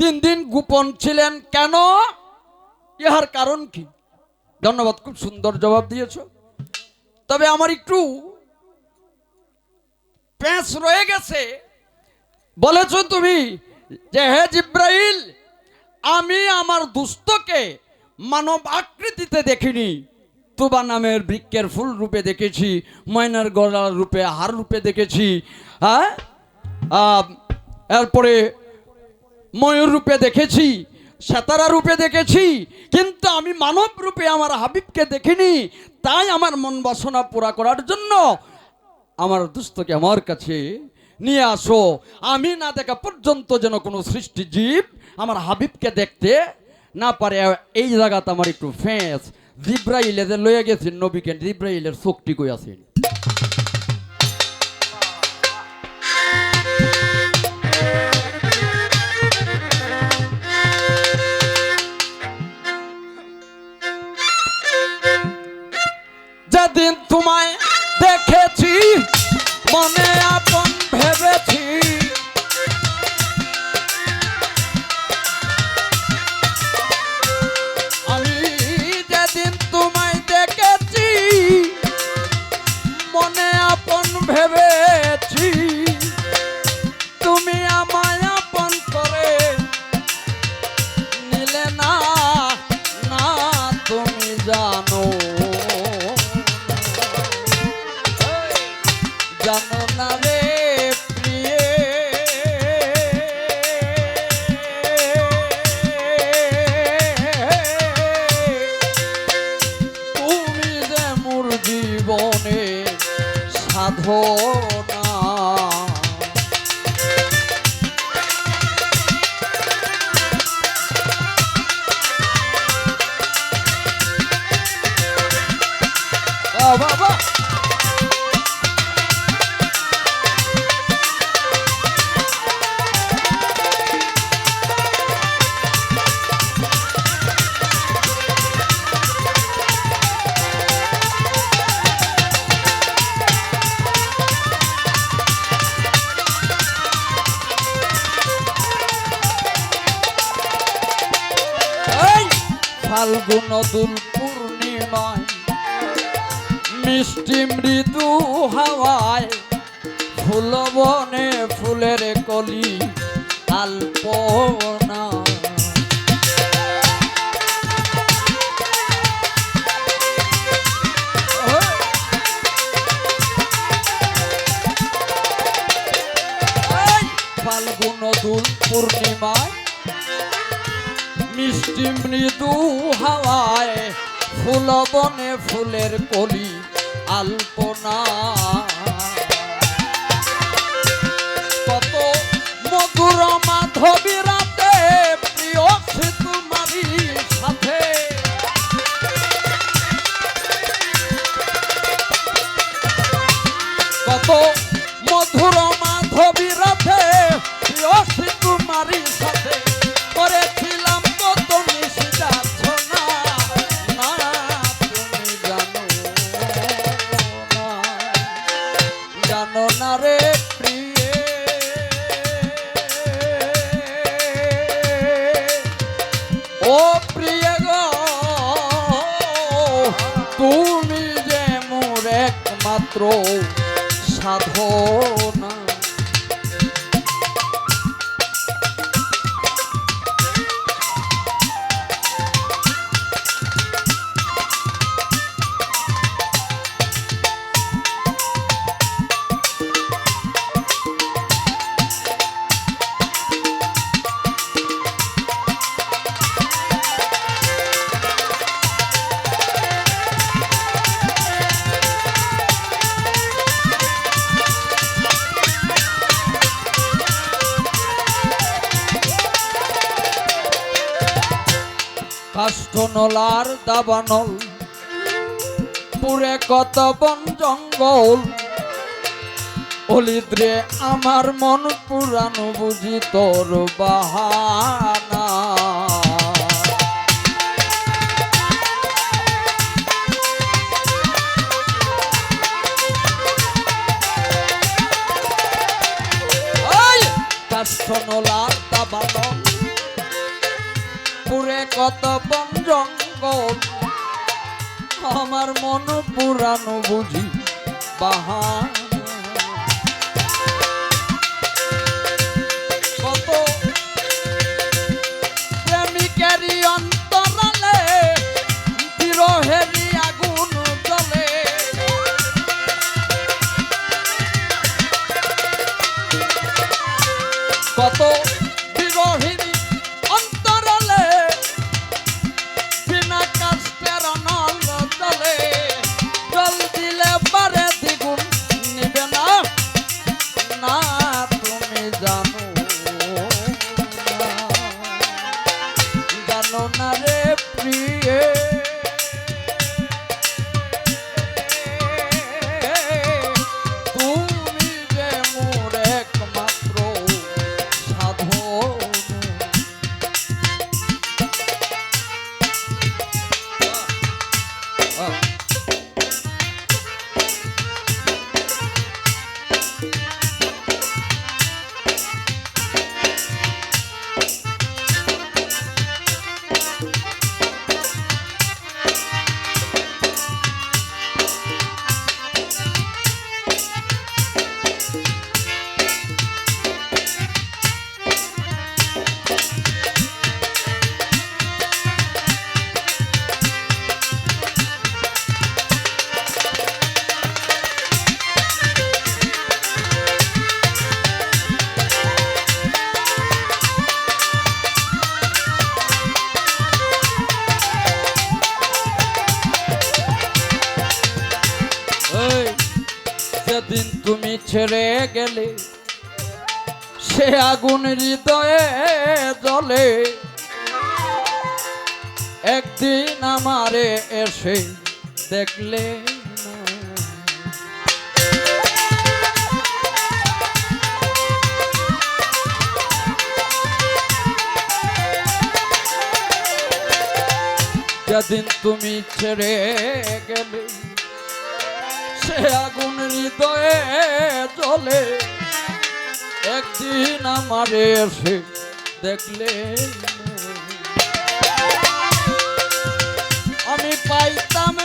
তিন দিন গোপন ছিলেন কেন? ইহার কারণ কি? ধন্যবাদ, খুব সুন্দর জবাব দিয়েছ। তবে আমার একটু প্যাঁচ রয়ে গেছে। বলেছ তুমি যে, হে জিব্রাইল, আমি আমার দুস্থকে মানব আকৃতিতে দেখিনি। তুবা নামের বৃক্ষের ফুল রূপে দেখেছি, ময়নার গলার রূপে হার রূপে দেখেছি হ্যাঁ? এরপরে ময়ূর রূপে দেখেছি, সেতারা রূপে দেখেছি, কিন্তু আমি মানব রূপে আমার হাবিবকে দেখিনি। তাই আমার মন বাসনা পুরা করার জন্য আমার দুস্থকে আমার কাছে নিয়ে আসো। আমি না দেখা পর্যন্ত যেন কোনো সৃষ্টি জীব আমার হাবিবকে দেখতে না পারে। এই জায়গাতে আমার একটু ফেঁস জিব্রাইলে যে লয়ে গেছেন নবীকে, জিব্রাইলের শক্তি কই আছেন যেদিন তোমায় দেখেছি মনে আপন সাধনা। দুল পূর্ণিমায় মিষ্টি মৃদু হাওয়ায় ফুল বনে ফুলের কলি আলপনা। ফাল্গুন দুল পূর্ণিমায় মিষ্টি মৃদু হাওয়ায় ফুল বনে ফুলের কলি আলপনা। কত মধুর মাধবী জানো প্রিয়ে। ও প্রিয় গো তুমি যে মোর একমাত্র সাধনা কাষ্ঠনলার দাবানল পুরে কত বন জঙ্গল। অলিদ্রে আমার মন পুরানো বুঝি তোর বাহানা কত বন জঙ্গল আমার মন পুরানো বুঝি বাহান ছেড়ে গেলে সে আগুন হৃদয়ে জলে একদিন আমারে এসে দেখলে যেদিন তুমি ছেড়ে গেলে সে আগুন হৃদয়ে চলে একদিন আমারে এসে দেখলে আমি পাইতাম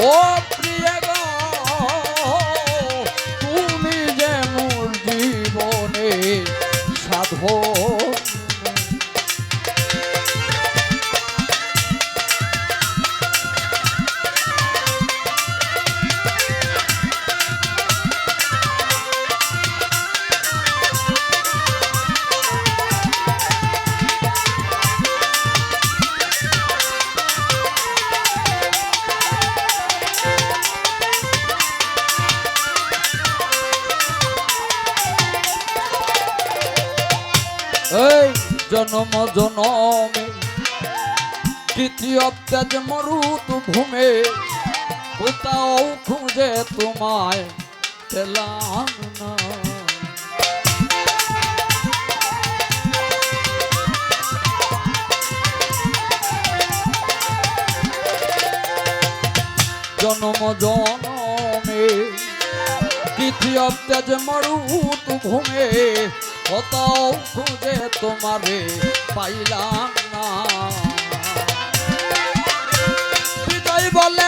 ও প্রিয় তুমি জনম জনমে তৃতীয় তেজ মরুত ভূমে, কোথাও খুঁজে তোমায় পেলাম না। জনম জনমে তৃতীয় তেজ মরুত ভূমে কোথাও খুঁজে তোমারে পাইলাম না। বিজয় বলে